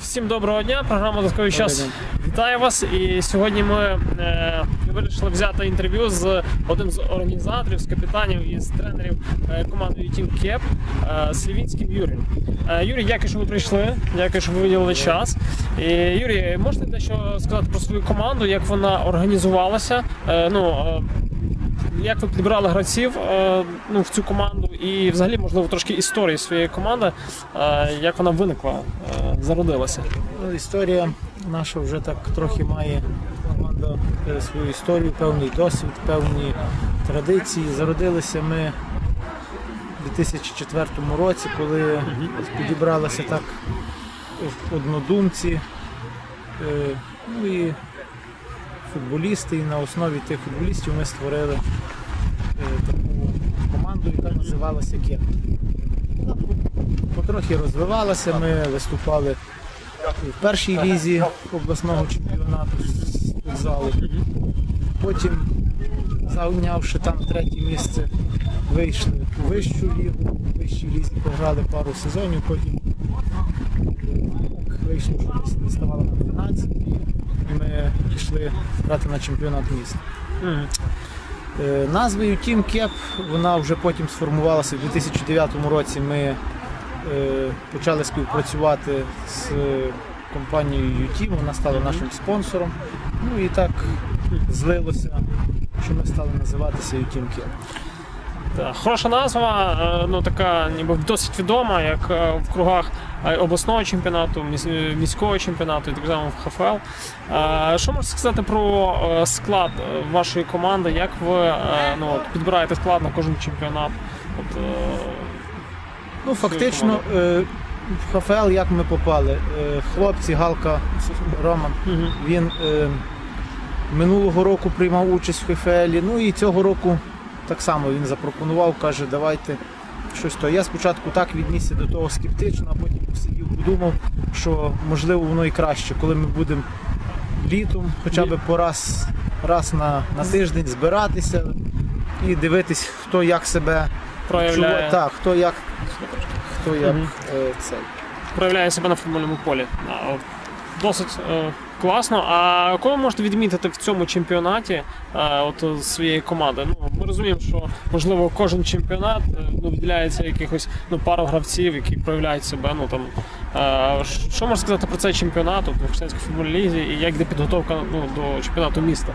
Всім доброго дня. Програма «Додатковий час вітає вас. І сьогодні ми е, вирішили взяти інтерв'ю з одним з організаторів, з капітанів і з тренерів е, команди Team Кеп е, Слівінським Юрієм. Е, Юрій, дякую, що ви прийшли. Дякую, що ви виділили час. І, Юрій, можете дещо сказати про свою команду, як вона організувалася? Е, ну, е, як ви підбирали гравців е, ну, в цю команду, і взагалі, можливо, трошки історії своєї команди, е, як вона виникла, е, зародилася. Ну, Історія наша вже так трохи має команда свою історію, певний досвід, певні традиції. Зародилися ми у 2004 році, коли підібралися так однодумці, е, ну і футболісти, і на основі тих футболістів ми створили е, таку команду, яка називалася Кеп. Потрохи розвивалася, ми виступали в першій лізі обласного чемпіонату з футзалу. Потім, зайнявши там третє місце, вийшли у вищу лігу. В вищій лізі пограли пару сезонів, потім так вийшло, що десь не ставало на фінансів. І ми пішли грати на чемпіонат міста. Е, Назвою Team Cap вона вже потім сформувалася. У 2009 році ми е, почали співпрацювати з компанією UTeam, вона стала нашим спонсором. Ну і так злилося, що ми стали називатися UTeam Cap. Так, Хороша назва, е, ну така ніби досить відома, як е, в кругах е, обласного чемпіонату, е, міського чемпіонату і так само в ХФЛ. Що можете сказати про е, склад е, вашої команди? Як ви ну, підбираєте склад на кожен чемпіонат? От, Ну, фактично, в ХФЛ як ми попали? Хлопці, Галка, Роман. Він минулого року приймав участь в ХФЛі, ну і цього року так само він запропонував, каже, давайте щось то. Я спочатку так віднісся до того скептично, а потім посидів, подумав, що можливо воно і краще, коли ми будемо літом, хоча б по раз, раз на, на тиждень збиратися і дивитись, хто як себе проявляє, чуває. Так, хто як, хто як Мгм. е, цей. проявляє себе на футбольному полі. А, Досить е, класно. А кого можете відмітити в цьому чемпіонаті е, от, е, своєї команди? Ну, розуміємо, що можливо кожен чемпіонат е, ну, виділяється якихось ну, пару гравців, які проявляють себе. Ну, там, е, що можна сказати про цей чемпіонат в Християнській футбольній лізі і як йде підготовка ну, до чемпіонату міста?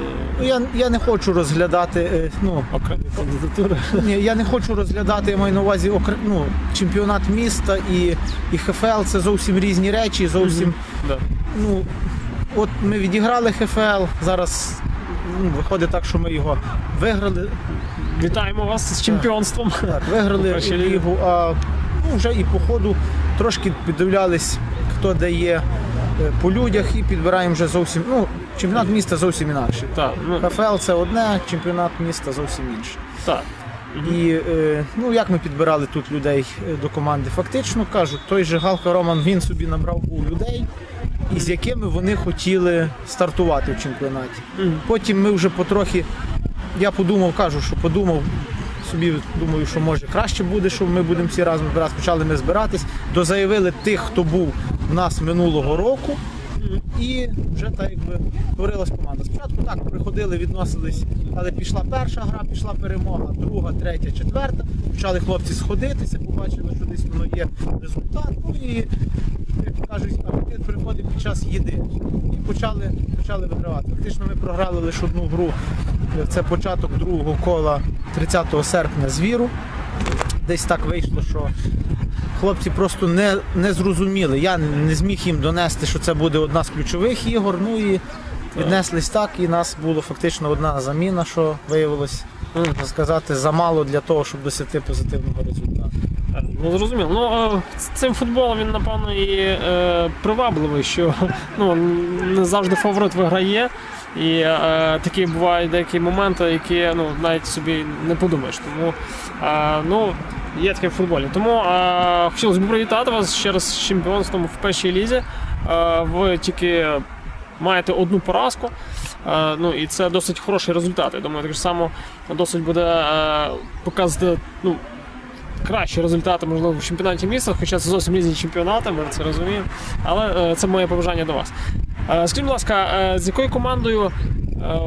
Е, Ну, я, я не хочу розглядати е, ну, окремі кандидатури. Ні, я не хочу розглядати, я маю на увазі окр- ну, чемпіонат міста і, і ХФЛ це зовсім різні речі. Зовсім, Да. ну, от ми відіграли ХФЛ, зараз виходить так, що ми його виграли. Вітаємо вас з чемпіонством. Так, виграли лігу, а ну, вже і по ходу трошки піддивлялись, хто дає е, по людях і підбираємо вже зовсім. Ну, чемпіонат міста зовсім інакший. Так, ну, ХФЛ це одне, чемпіонат міста зовсім інше. так. І е, ну як ми підбирали тут людей е, до команди? Фактично кажуть, той же Галка Роман він собі набрав був людей, і з якими вони хотіли стартувати в чемпіонаті. Потім ми вже потрохи, я подумав, кажу, що подумав. Собі думаю, що може краще буде, що ми будемо всі разом збиратися. Почали ми збиратись, дозаявили тих, хто був в нас минулого року, і вже так якби творилась команда. Спочатку так приходили, відносились, але пішла перша гра, пішла перемога, друга, третя, четверта. Почали хлопці сходитися, побачили, що десь воно є результат. Ну і як кажуть, апетит приходить під час їди. І почали, почали вигравати. Фактично ми програли лише одну гру. Це початок другого кола 30 серпня з віру. Десь так вийшло, що хлопці просто не, не зрозуміли. Я не зміг їм донести, що це буде одна з ключових ігор. Ну і віднеслись так, і нас було фактично одна заміна, що виявилось сказати замало для того, щоб досягти позитивного результату. Ну зрозуміло. Ну цим футболом він напевно і е, привабливий, що ну не завжди фаворит виграє. І е, такі бувають деякі моменти, які ну навіть собі не подумаєш. Тому е, ну є таке в футболі. Тому е, хотілося б привітати вас ще раз з чемпіонством в першій лізі. Е, ви тільки маєте одну поразку. Е, ну і це досить хороший результат. Я думаю, так само досить буде е, показувати ну, кращі результати, можливо, в чемпіонаті міста, хоча це зовсім різні чемпіонати, ми це розуміємо. Але е, це моє побажання до вас. Е, Скажіть, будь ласка, е, з якою командою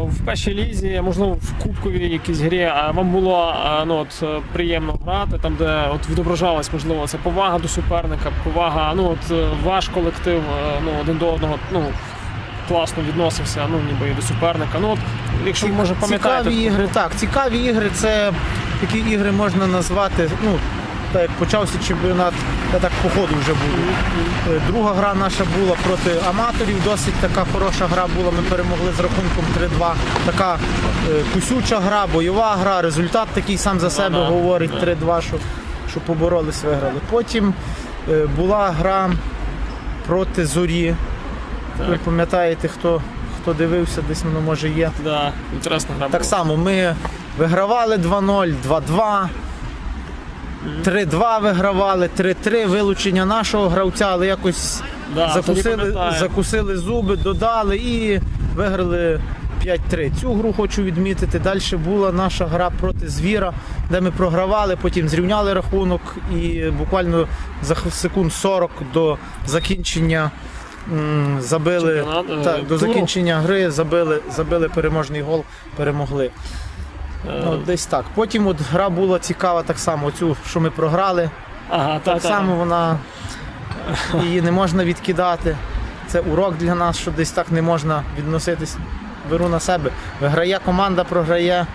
в першій лізі, можливо, в кубковій якійсь грі, вам було ну, от, приємно грати, там, де от відображалась, можливо, це повага до суперника, повага, ну от ваш колектив ну, один до одного. Ну, Класно відносився, ну ніби і до суперника. Ну от, якщо може пам'ятаєте, Цікаві ігри, так, цікаві ігри, це такі ігри можна назвати. Ну, так як почався чемпіонат, я так по ходу вже буду. Е, Друга гра наша була проти аматорів, досить така хороша гра була. Ми перемогли з рахунком 3-2. Така е, кусюча гра, бойова гра, результат такий сам за себе да, говорить 3-2, що, що поборолись, виграли. Потім е, була гра проти зорі. Ви пам'ятаєте, хто, хто дивився, десь воно може є. да, інтересна гра Так само ми вигравали 2-0, 2-2, 3-2 вигравали, 3-3, вилучення нашого гравця, але якось Да, закусили, закусили зуби, додали і виграли 5-3. Цю гру хочу відмітити. Далі була наша гра проти звіра, де ми програвали, потім зрівняли рахунок і буквально за секунд 40 до закінчення. м, Забили Чемпіонат, е, так, до туру. закінчення гри, забили, забили переможний гол, перемогли. Е, Ну, десь так. Потім от гра була цікава так само. Цю, що ми програли, ага, та, так та, само вона її не можна відкидати. Це урок для нас, що десь так не можна відноситись. Беру на себе. Виграє команда, програє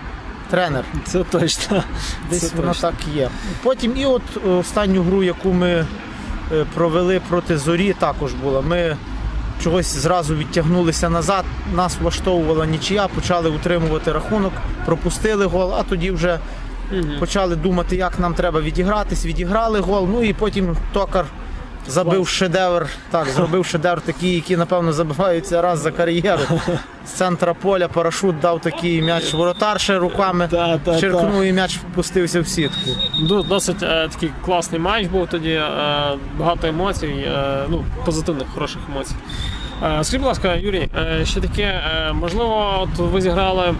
тренер. Це точно. Десь Це воно точно. так є. Потім і от останню гру, яку ми е, провели проти зорі, також була. Ми чогось зразу відтягнулися назад, нас влаштовувала нічия, почали утримувати рахунок, пропустили гол, а тоді вже почали думати, як нам треба відігратись, відіграли гол. Ну і потім токар забив шедевр. Так, зробив шедевр такий, який, напевно, забиваються раз за кар'єру. З центра поля парашут дав такий м'яч. Воротар ще руками Та, та, черкнув і м'яч впустився в сітку. Ду- Досить е, такий класний матч був тоді, е, багато емоцій, е, ну, позитивних, хороших емоцій. Е, скажіть, будь ласка, Юрій, е, ще таке, е, можливо, от ви зіграли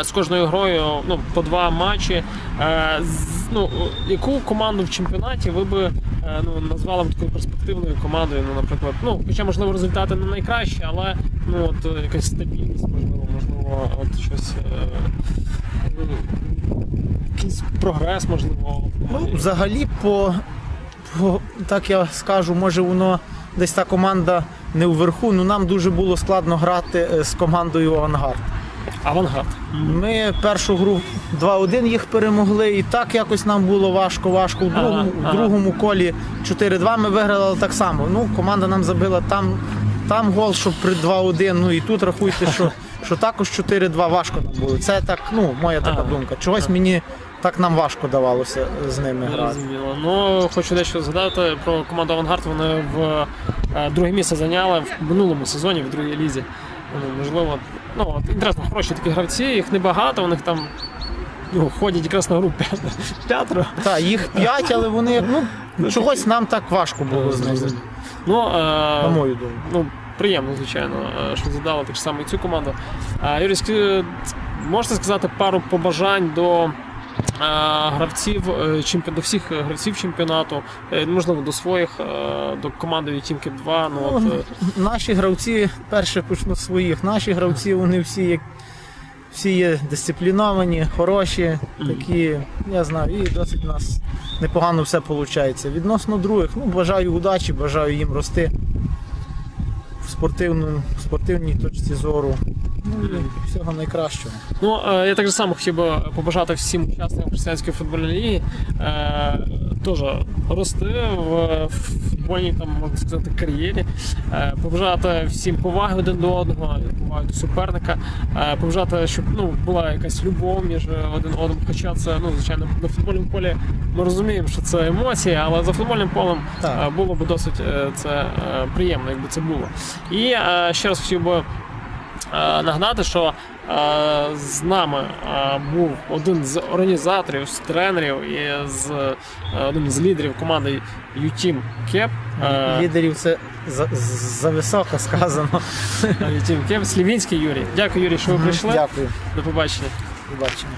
е, з кожною грою ну, по два матчі. Е, з- ну, яку команду в чемпіонаті ви би ну, назвали б такою перспективною командою? Ну, наприклад, ну, хоча, можливо, результати не найкращі, але ну, от, е, якась стабільність, можливо, можливо, от щось. Е, ну, якийсь прогрес, можливо. Ну, взагалі, по, по так я скажу, може воно десь та команда не вверху. Ну нам дуже було складно грати е, з командою Авангард. Авангард. Ми першу гру 2-1 їх перемогли, і так якось нам було важко, важко. Ага, другому, ага. у другому колі 4-2 ми виграли але так само. Ну, команда нам забила там, там гол, що при 2-1. Ну і тут рахуйте, що, що також 4-2 важко нам було. Це так, ну, моя така Ага. думка. Чогось мені так нам важко давалося з ними грати. Ну, хочу дещо згадати про команду Авангард. Вони в е, друге місце зайняли в минулому сезоні в другій лізі. Ну, можливо, ну, от, інтересно, хороші такі гравці, їх небагато, у них там ну, ходять якраз на гру п'ятеро. Так, їх 5, але вони ну, чогось нам так важко було з ними, Ну, е, на мою думку. ну, приємно, звичайно, е, що задали так само і цю команду. Юрій, можете сказати пару побажань до е, гравців е, чемпі... до всіх гравців чемпіонату, е, можливо, до своїх, е, до команди від Team Cap 2. Ну, от, е, Наші гравці, перше почну своїх. Наші гравці, вони всі як. Всі є дисципліновані, хороші, такі, я знаю, і досить у нас непогано все виходить. Відносно других, ну, бажаю удачі, бажаю їм рости в спортивному, в спортивній точці зору. Ну і всього найкращого. Ну, е, я так само хотів би побажати всім учасникам християнської футбольної ліги е, теж рости в футбольній там, можна сказати, кар'єрі, е, побажати всім поваги один до одного, поваги до суперника, побажати, щоб ну, була якась любов між один одним. Хоча це, ну, звичайно, на футбольному полі ми розуміємо, що це емоції, але за футбольним полем Так. було б досить це приємно, якби це було. І ще раз хотів би е, нагадати, що е, з нами е, був один з організаторів, з тренерів і з одним з лідерів команди U-Team. Е, Лідерів це за, за високо сказано. U-Team Кеп, Слівінський Юрій. Дякую, Юрій, що ви прийшли. Дякую. До побачення. Побачення.